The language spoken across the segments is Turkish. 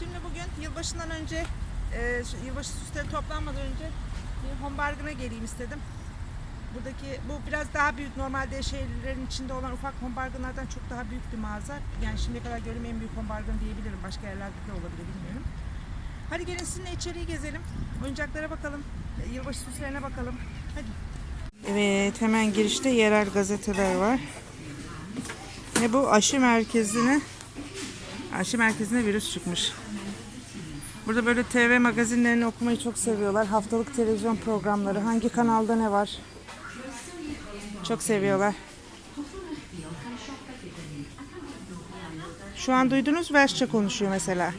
Şimdi bugün yılbaşından önce, e, yılbaşı süsleri toplanmadan önce bir hombargına geleyim istedim. Buradaki bu biraz daha büyük normalde şehirlerin içinde olan ufak hombargınlardan çok daha büyük bir mağaza. Yani şimdiye kadar gördüğüm en büyük hombargın diyebilirim. Başka yerlerde de olabilir bilmiyorum. Hadi gelin sizinle içeriği gezelim. Oyuncaklara bakalım. e, Yılbaşı süslerine bakalım. Hadi. Evet hemen girişte yerel gazeteler var. Ne bu? Aşı merkezine Aşı merkezine virüs çıkmış. Burada böyle TV magazinlerini okumayı çok seviyorlar. Haftalık televizyon programları. Hangi kanalda ne var? Çok seviyorlar. Şu an duydunuz Versçe konuşuyor mesela.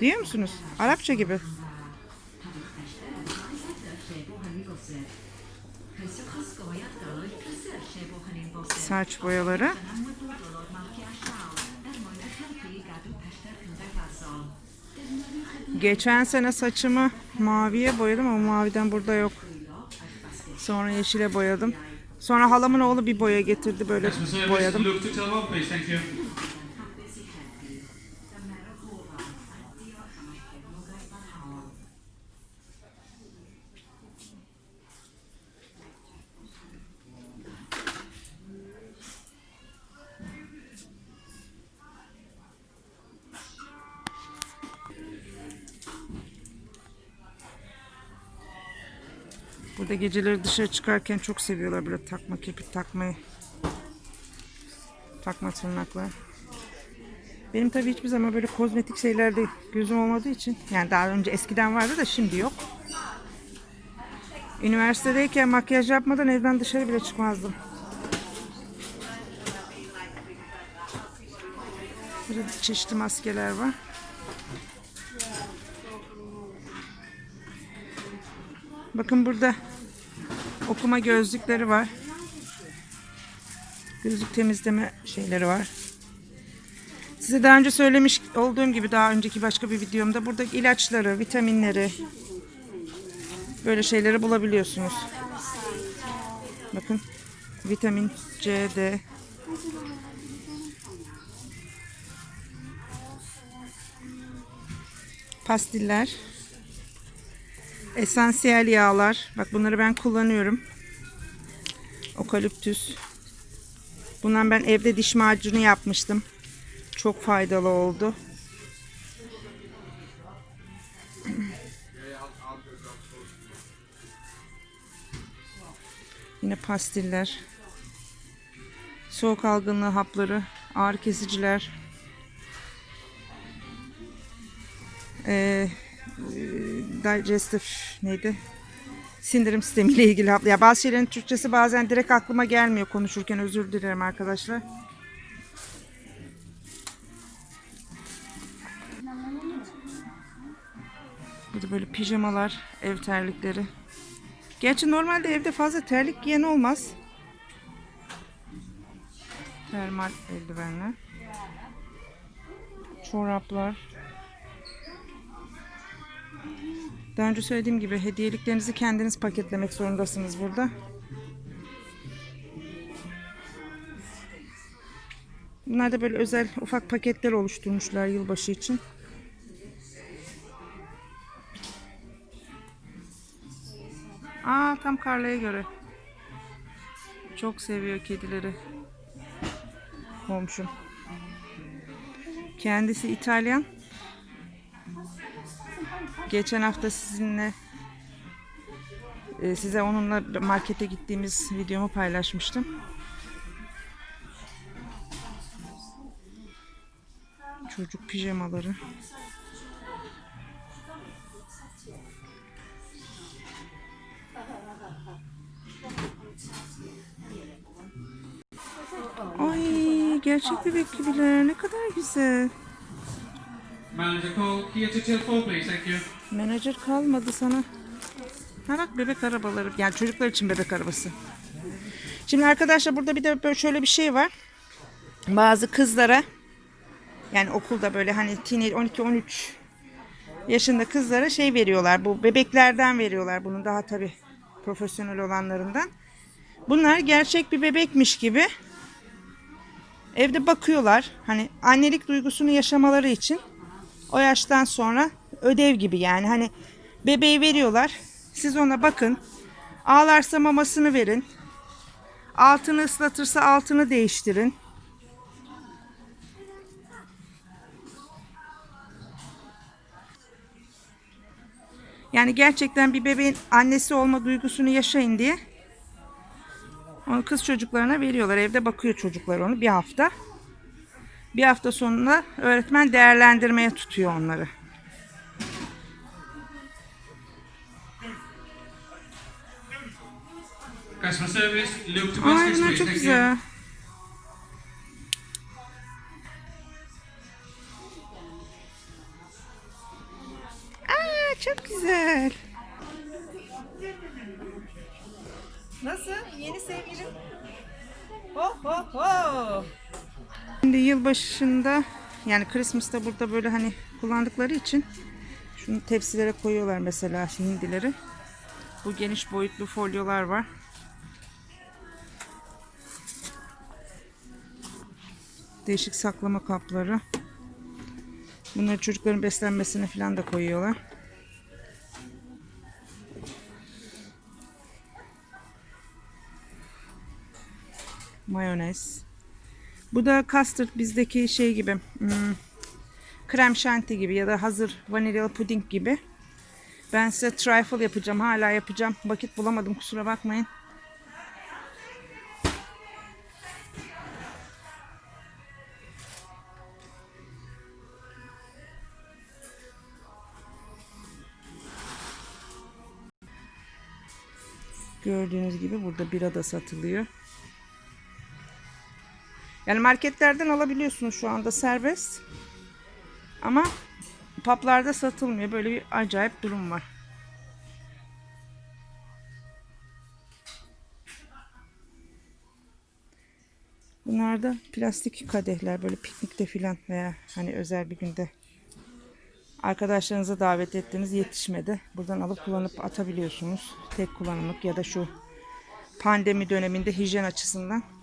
Duyuyor musunuz? Arapça gibi. Saç boyaları. Geçen sene saçımı maviye boyadım ama maviden burada yok. Sonra yeşile boyadım. Sonra halamın oğlu bir boya getirdi böyle boyadım. Burada geceleri dışarı çıkarken çok seviyorlar böyle takma kepi takmayı. Takma tırnaklar. Benim tabii hiçbir zaman böyle kozmetik şeylerde gözüm olmadığı için yani daha önce eskiden vardı da şimdi yok. Üniversitedeyken makyaj yapmadan evden dışarı bile çıkmazdım. Burada çeşitli maskeler var. Bakın burada okuma gözlükleri var. Gözlük temizleme şeyleri var. Size daha önce söylemiş olduğum gibi daha önceki başka bir videomda burada ilaçları, vitaminleri böyle şeyleri bulabiliyorsunuz. Bakın vitamin C, D. Pastiller. Esansiyel yağlar. Bak bunları ben kullanıyorum. Okaliptüs. Bundan ben evde diş macunu yapmıştım. Çok faydalı oldu. Yine pastiller. Soğuk algınlığı hapları, ağrı kesiciler. Ee, digestive neydi? Sindirim sistemiyle ilgili hap- ya bazı şeylerin Türkçesi bazen direkt aklıma gelmiyor konuşurken özür dilerim arkadaşlar. Burada böyle pijamalar, ev terlikleri. Gerçi normalde evde fazla terlik giyen olmaz. Termal eldivenler. Çoraplar. Daha önce söylediğim gibi hediyeliklerinizi kendiniz paketlemek zorundasınız burada. Bunlar da böyle özel ufak paketler oluşturmuşlar yılbaşı için. Aa tam Carla'ya göre. Çok seviyor kedileri. Komşum. Kendisi İtalyan. Geçen hafta sizinle e, size onunla markete gittiğimiz videomu paylaşmıştım. Çocuk pijamaları. Ay gerçek bebek gibiler ne kadar güzel. Manager call to till four, please. Thank you. Menajer kalmadı sana. Ha bak bebek arabaları. Yani çocuklar için bebek arabası. Şimdi arkadaşlar burada bir de böyle şöyle bir şey var. Bazı kızlara yani okulda böyle hani teenage 12-13 yaşında kızlara şey veriyorlar. Bu bebeklerden veriyorlar. Bunun daha tabi profesyonel olanlarından. Bunlar gerçek bir bebekmiş gibi evde bakıyorlar. Hani annelik duygusunu yaşamaları için o yaştan sonra ödev gibi yani hani bebeği veriyorlar. Siz ona bakın. Ağlarsa mamasını verin. Altını ıslatırsa altını değiştirin. Yani gerçekten bir bebeğin annesi olma duygusunu yaşayın diye onu kız çocuklarına veriyorlar. Evde bakıyor çocuklar onu bir hafta. Bir hafta sonunda öğretmen değerlendirmeye tutuyor onları. Ay bunlar çok güzel. Aa çok güzel. Nasıl? Yeni sevgilim? Ho ho ho. Şimdi yılbaşında yani Christmas'ta burada böyle hani kullandıkları için şunu tepsilere koyuyorlar mesela hindileri. Bu geniş boyutlu folyolar var. Değişik saklama kapları. Bunları çocukların beslenmesine falan da koyuyorlar. Mayonez. Bu da custard bizdeki şey gibi. Hmm, krem şanti gibi ya da hazır vanilyalı puding gibi. Ben size trifle yapacağım. Hala yapacağım. Vakit bulamadım kusura bakmayın. Gördüğünüz gibi burada bira da satılıyor. Yani marketlerden alabiliyorsunuz şu anda serbest. Ama paplarda satılmıyor. Böyle bir acayip durum var. Bunlar da plastik kadehler böyle piknikte filan veya hani özel bir günde arkadaşlarınızı davet ettiğiniz yetişmedi. Buradan alıp kullanıp atabiliyorsunuz. Tek kullanımlık ya da şu pandemi döneminde hijyen açısından.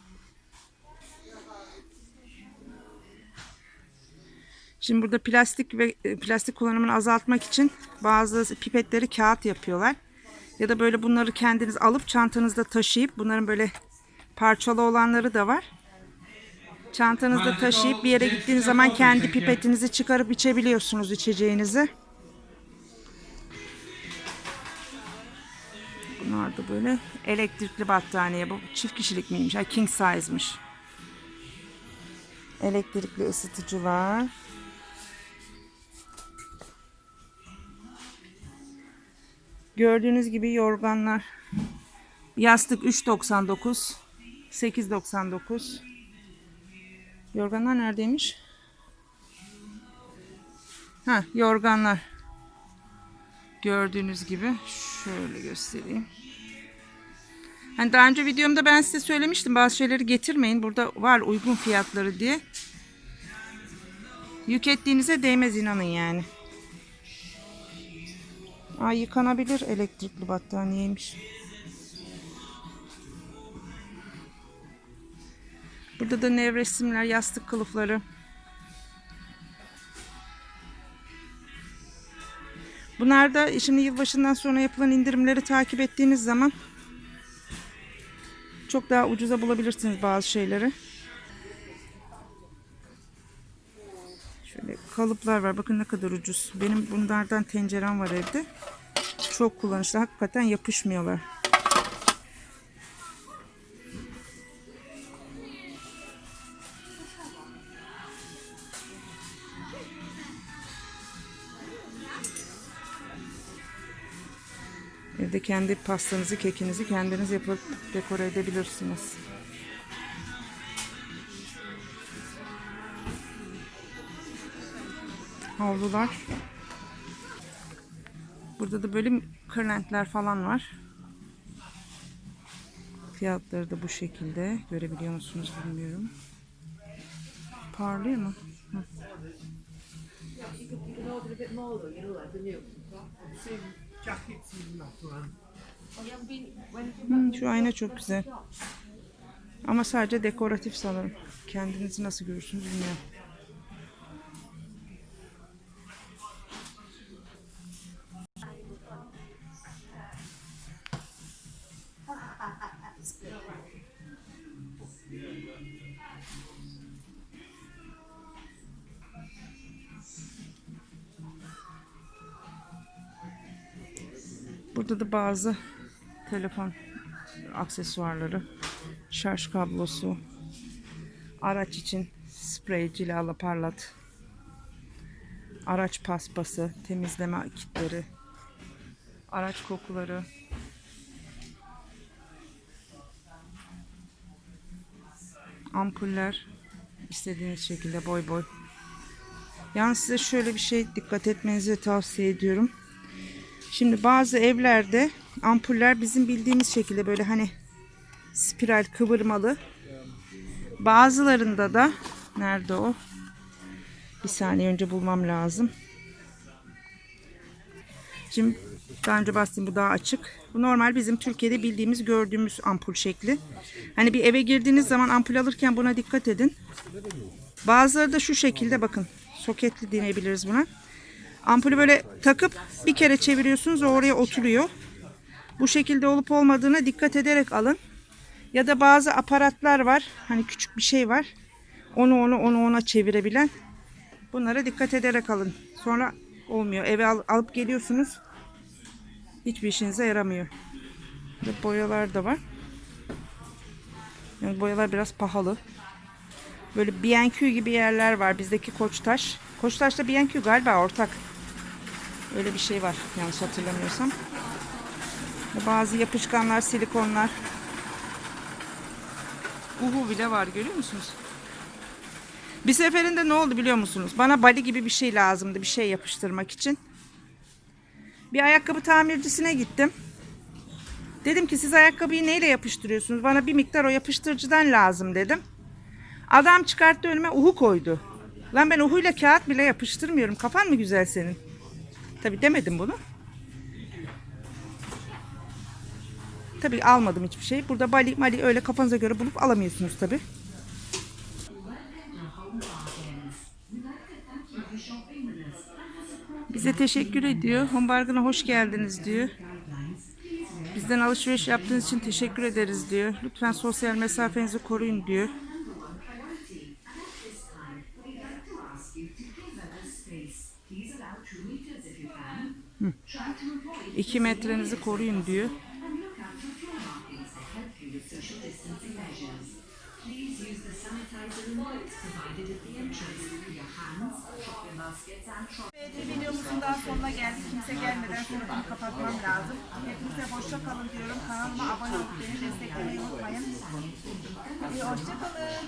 Şimdi burada plastik ve e, plastik kullanımını azaltmak için bazı pipetleri kağıt yapıyorlar. Ya da böyle bunları kendiniz alıp çantanızda taşıyıp bunların böyle parçalı olanları da var. Çantanızda taşıyıp bir yere gittiğiniz zaman kendi pipetinizi çıkarıp içebiliyorsunuz içeceğinizi. Bunlar da böyle elektrikli battaniye. Bu çift kişilik miymiş? King size'mış. Elektrikli ısıtıcılar. Gördüğünüz gibi yorganlar. Yastık 3.99. 8.99. Yorganlar neredeymiş? Ha, yorganlar. Gördüğünüz gibi şöyle göstereyim. Hani daha önce videomda ben size söylemiştim bazı şeyleri getirmeyin. Burada var uygun fiyatları diye. Yük ettiğinize değmez inanın yani. Ay yıkanabilir elektrikli battaniyeymiş. Burada da nevresimler, yastık kılıfları. Bunlar da şimdi yılbaşından sonra yapılan indirimleri takip ettiğiniz zaman çok daha ucuza bulabilirsiniz bazı şeyleri. Şöyle kalıplar var. Bakın ne kadar ucuz. Benim bunlardan tencerem var evde. Çok kullanışlı. Hakikaten yapışmıyorlar. Evde kendi pastanızı, kekinizi kendiniz yapıp dekore edebilirsiniz. Havlular. Burada da böyle kırlentler falan var. Fiyatları da bu şekilde. Görebiliyor musunuz bilmiyorum. Parlıyor mu? Hı. Hmm, şu ayna çok güzel. Ama sadece dekoratif sanırım. Kendinizi nasıl görürsünüz bilmiyorum. Burada da bazı telefon aksesuarları, şarj kablosu, araç için sprey, cilala parlat, araç paspası, temizleme kitleri, araç kokuları, ampuller istediğiniz şekilde boy boy. Yalnız size şöyle bir şey dikkat etmenizi tavsiye ediyorum. Şimdi bazı evlerde ampuller bizim bildiğimiz şekilde böyle hani spiral kıvırmalı. Bazılarında da nerede o? Bir saniye önce bulmam lazım. Şimdi daha önce bahsettim bu daha açık. Bu normal bizim Türkiye'de bildiğimiz gördüğümüz ampul şekli. Hani bir eve girdiğiniz zaman ampul alırken buna dikkat edin. Bazıları da şu şekilde bakın. Soketli diyebiliriz buna. Ampulü böyle takıp bir kere çeviriyorsunuz o oraya oturuyor. Bu şekilde olup olmadığına dikkat ederek alın. Ya da bazı aparatlar var. Hani küçük bir şey var. Onu onu onu ona çevirebilen. Bunlara dikkat ederek alın. Sonra olmuyor. Eve al- alıp geliyorsunuz. Hiçbir işinize yaramıyor. Ve boyalar da var. Yani boyalar biraz pahalı. Böyle B&Q gibi yerler var. Bizdeki Koçtaş. Koçtaş'ta B&Q galiba ortak. Öyle bir şey var yanlış hatırlamıyorsam. Bazı yapışkanlar, silikonlar. Uhu bile var görüyor musunuz? Bir seferinde ne oldu biliyor musunuz? Bana bali gibi bir şey lazımdı bir şey yapıştırmak için. Bir ayakkabı tamircisine gittim. Dedim ki siz ayakkabıyı neyle yapıştırıyorsunuz? Bana bir miktar o yapıştırıcıdan lazım dedim. Adam çıkarttı önüme uhu koydu. Lan ben uhuyla kağıt bile yapıştırmıyorum. Kafan mı güzel senin? Tabi demedim bunu. Tabi almadım hiçbir şey. Burada bali mali öyle kafanıza göre bulup alamıyorsunuz tabi. Bize teşekkür ediyor. Hombargına hoş geldiniz diyor. Bizden alışveriş yaptığınız için teşekkür ederiz diyor. Lütfen sosyal mesafenizi koruyun diyor. Hı. İki metrenizi koruyun diyor. Videomuzun daha sonuna geldik. Kimse gelmeden bunu kapatmam lazım. Hepinize hoşça kalın diyorum. Kanalıma abone olup beni desteklemeyi unutmayın. Hoşça kalın.